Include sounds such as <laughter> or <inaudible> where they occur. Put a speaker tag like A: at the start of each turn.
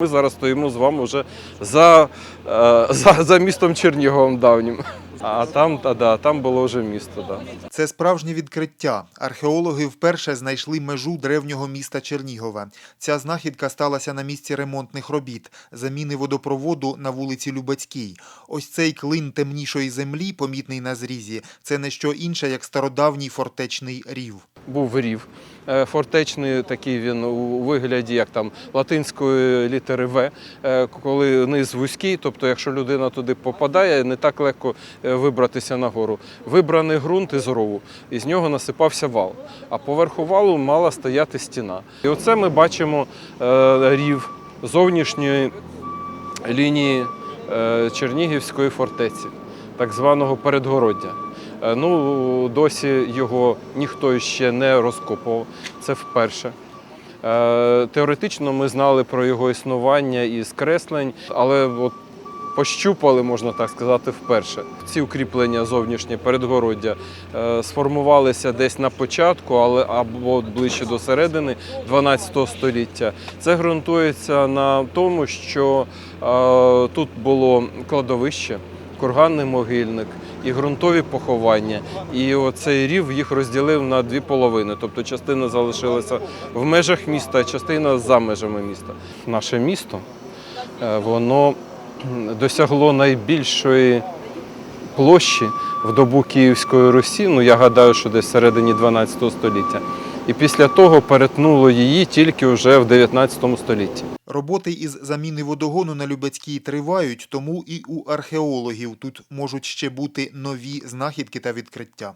A: Ми зараз стоїмо з вами вже за, е, <laughs> за, за містом Черніговим давнім. А там, та, да, там було вже місто. Да.
B: Це справжнє відкриття. Археологи вперше знайшли межу древнього міста Чернігова. Ця знахідка сталася на місці ремонтних робіт, заміни водопроводу на вулиці Любецькій. Ось цей клин темнішої землі, помітний на зрізі, це не що інше, як стародавній фортечний рів.
A: Був рів. е, Фортечний такий він у вигляді, як там латинської літери В, е, коли низ вузький, тобто, якщо людина туди попадає, не так легко е, вибратися нагору. Вибраний ґрунт із рову, із нього насипався вал. А поверху валу мала стояти стіна. І оце ми бачимо рів зовнішньої лінії Чернігівської фортеці, так званого передгороддя. Е, Ну, досі його ніхто ще не розкопував. Це вперше. Е, Теоретично ми знали про його існування із креслень, але от пощупали, можна так сказати, вперше. Ці укріплення зовнішнє передгороддя е, сформувалися десь на початку, але або ближче до середини 12 століття. Це ґрунтується на тому, що тут було кладовище, курганний могильник і ґрунтові поховання. І оцей рів їх розділив на дві половини. Тобто частина залишилася в межах міста, а частина за межами міста. Наше місто е, воно досягло найбільшої площі в добу Київської Русі. Ну я гадаю, що десь середині 12 століття. І після того перетнуло її тільки вже в 19 столітті.
B: Роботи із заміни водогону на Любецькій тривають, тому і у археологів тут можуть ще бути нові знахідки та відкриття.